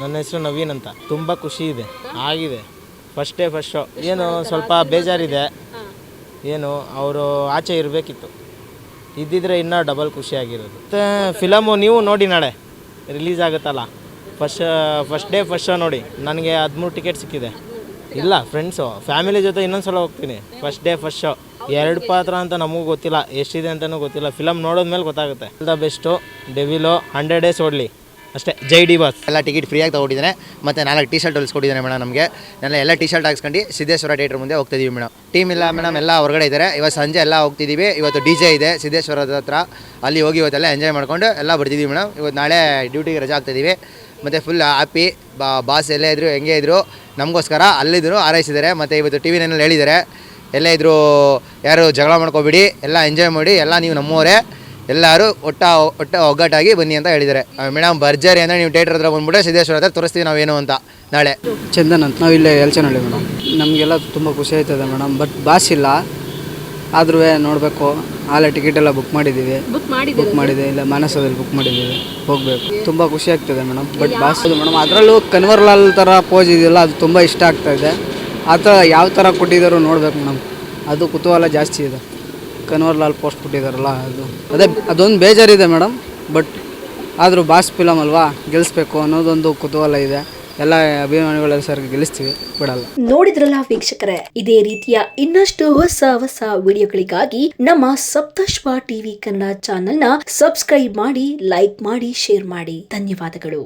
ನನ್ನ ಹೆಸರು ನವೀನ್ ಅಂತ. ತುಂಬ ಖುಷಿ ಇದೆ. ಆಗಿದೆ. ಫಸ್ಟ್ ಡೇ ಫಸ್ಟ್ ಶೋ ಏನು ಸ್ವಲ್ಪ ಬೇಜಾರಿದೆ. ಏನು ಅವರು ಆಚೆ ಇರಬೇಕಿತ್ತು. ಇದ್ದಿದ್ರೆ ಇನ್ನೂ ಡಬಲ್ ಖುಷಿಯಾಗಿರೋದು ಮತ್ತು ಫಿಲಮು ನೀವು ನೋಡಿ ನಾಳೆ. ರಿಲೀಸ್ ಆಗುತ್ತಲ್ಲ. First first day first show ನೋಡಿ. ನನಗೆ ಹದಿಮೂರು ಟಿಕೆಟ್ ಸಿಕ್ಕಿದೆ. ಇಲ್ಲ ಫ್ರೆಂಡ್ಸು ಫ್ಯಾಮಿಲಿ ಜೊತೆ ಇನ್ನೊಂದು ಸಲ ಹೋಗ್ತೀನಿ ಫಸ್ಟ್ ಡೇ ಫಸ್ಟ್ ಶೋ ಎರಡು ಪಾತ್ರ ಅಂತ ನಮಗೂ ಗೊತ್ತಿಲ್ಲ. ಎಷ್ಟಿದೆ ಅಂತಲೂ ಗೊತ್ತಿಲ್ಲ. ಫಿಲಮ್ ನೋಡಿದ್ಮೇಲೆ ಗೊತ್ತಾಗುತ್ತೆ. ದ ಬೆಸ್ಟು ಡೆವಿಲೋ ಹಂಡ್ರೆಡ್ ಡೇಸ್ ಓಡಲಿ. ಅಷ್ಟೇ. ಜೈ ಡಿ ಬಾಸ್. ಎಲ್ಲ ಟಿಕೆಟ್ ಫ್ರೀಯಾಗಿ ತೊಗೊಂಡಿದ್ದಾನೆ. ಮತ್ತು ನಾಲ್ಕು ಟಿ ಶರ್ಟ್ ಹೊಲಿಸ್ಕೊಂಡಿದ್ದಾನೆ ಮೇಡಮ್ ನಮಗೆ. ನಾನು ಎಲ್ಲ ಟಿ ಶರ್ಟ್ ಹಾಕ್ಸ್ಕೊಂಡು ಸಿದ್ದೇಶ್ವರ ಥಿಯೇಟ್ರ್ ಮುಂದೆ ಹೋಗ್ತಿದ್ದೀವಿ ಮೇಡಮ್. ಟೀಮ್ ಇಲ್ಲ ಮೇಡಮ್, ಎಲ್ಲ ಹೊರಗಡೆ ಇದ್ದಾರೆ. ಇವತ್ತು ಸಂಜೆ ಎಲ್ಲ ಹೋಗ್ತಿದ್ದೀವಿ ಇವತ್ತು ಡಿ ಜೆ ಇದೆ, ಸಿದ್ದೇಶ್ವರ ಹತ್ರ. ಅಲ್ಲಿ ಹೋಗಿ ಇವತ್ತೆಲ್ಲ ಎಂಜಾಯ್ ಮಾಡ್ಕೊಂಡು ಎಲ್ಲ ಬರ್ತಿದ್ದೀವಿ ಮೇಡಮ್. ಇವತ್ತು ನಾಳೆ ಡ್ಯೂಟಿಗೆ ರಜಾ ಆಗ್ತಿದ್ದೀವಿ ಮತ್ತು ಫುಲ್ ಹ್ಯಾಪಿ ಬಾಸ್ ಎಲ್ಲೇ ಇದ್ರು, ಹೆಂಗೆ ಇದ್ರು, ನಮಗೋಸ್ಕರ ಅಲ್ಲಿದ್ರು ಆರೈಸಿದ್ದಾರೆ ಮತ್ತು ಇವತ್ತು ಟಿ ವಿನಲ್ಲಿ ಹೇಳಿದ್ದಾರೆ. ಎಲ್ಲೇ ಇದ್ರು ಯಾರು ಜಗಳ ಮಾಡ್ಕೋಬೇಡಿ, ಎಲ್ಲ ಎಂಜಾಯ್ ಮಾಡಿ, ಎಲ್ಲ ನೀವು ನಮ್ಮವರೇ. ಎಲ್ಲರೂ ಒಟ್ಟ ಒಟ್ಟ ಒಗ್ಗಟ್ಟಾಗಿ ಬನ್ನಿ ಅಂತ ಹೇಳಿದ್ದಾರೆ. ಮೇಡಮ್ ಭರ್ಜರಿ ಅಂದರೆ ನೀವು ಥಿಯೇಟರ್ ಹತ್ರ ಬಂದ್ಬಿಟ್ಟು ಸಿದ್ದೇಶ್ವರ ಹತ್ರ ತೋರಿಸ್ತೀವಿ ನಾವೇನು ಅಂತ ನಾಳೆ. ಚಂದನ್ ಅಂತ. ನಾವು ಇಲ್ಲೇ ಎಲ್ಚನಹಳ್ಳಿ ಮೇಡಮ್ ನಮಗೆಲ್ಲ ತುಂಬ ಖುಷಿ ಆಯ್ತದೆ ಮೇಡಮ್ ಬಟ್ ಬಾಸ್ ಇಲ್ಲ. ಆದ್ರೂ ನೋಡಬೇಕು. ಆಲೇ ಟಿಕೆಟ್ ಎಲ್ಲ ಬುಕ್ ಮಾಡಿದ್ದೀವಿ. ಬುಕ್ ಮಾಡಿದ್ದೀವಿ ಮಾಡಿದೆ. ಇಲ್ಲ ಮಾನಸದಲ್ಲಿ ಬುಕ್ ಮಾಡಿದ್ದೀವಿ. ಹೋಗಬೇಕು. ತುಂಬ ಖುಷಿ ಆಗ್ತದೆ ಮೇಡಮ್ ಬಟ್ ಬಾಸ್ ಮೇಡಮ್ ಅದರಲ್ಲೂ ಕನ್ವರ್ಲಾಲ್ ಥರ ಪೋಸ್ ಇದೆಯಲ್ಲ ಅದು ತುಂಬ ಇಷ್ಟ ಆಗ್ತಾ ಇದೆ. ಆ ಥರ ಯಾವ ಥರ ಕೊಟ್ಟಿದ್ದಾರೋ ನೋಡಬೇಕು ಮೇಡಮ್ ಅದು ಕುತೂಹಲ ಜಾಸ್ತಿ ಇದೆ. ಕನ್ವರ್ಲಾಲ್ ಪೋಸ್ಟ್ ಕೊಟ್ಟಿದ್ದಾರಲ್ಲ, ಅದು. ಅದೇ, ಅದೊಂದು ಬೇಜಾರಿದೆ ಮೇಡಮ್, ಬಟ್ ಆದರೂ ಬಾಸ್ ಫಿಲಮ್ ಅಲ್ವಾ ಗೆಲ್ಲಿಸ್ಬೇಕು ಅನ್ನೋದೊಂದು ಕುತೂಹಲ ಇದೆ. ಎಲ್ಲ ಅಭಿಮಾನಿಗಳೆಲ್ಲ ಸರ್ ಗೆಲ್ಲಿಸ್ತೀವಿ, ಬಿಡಲ್ಲ. ನೋಡಿದ್ರಲ್ಲ ವೀಕ್ಷಕರೇ, ಇದೇ ರೀತಿಯ ಇನ್ನಷ್ಟು ಹೊಸ ಹೊಸ ವಿಡಿಯೋಗಳಿಗಾಗಿ ನಮ್ಮ ಸಪ್ತಶ್ವ ಟಿವಿ ಕನ್ನಡ ಚಾನೆಲ್ನ ಸಬ್ಸ್ಕ್ರೈಬ್ ಮಾಡಿ, ಲೈಕ್ ಮಾಡಿ, ಶೇರ್ ಮಾಡಿ. ಧನ್ಯವಾದಗಳು.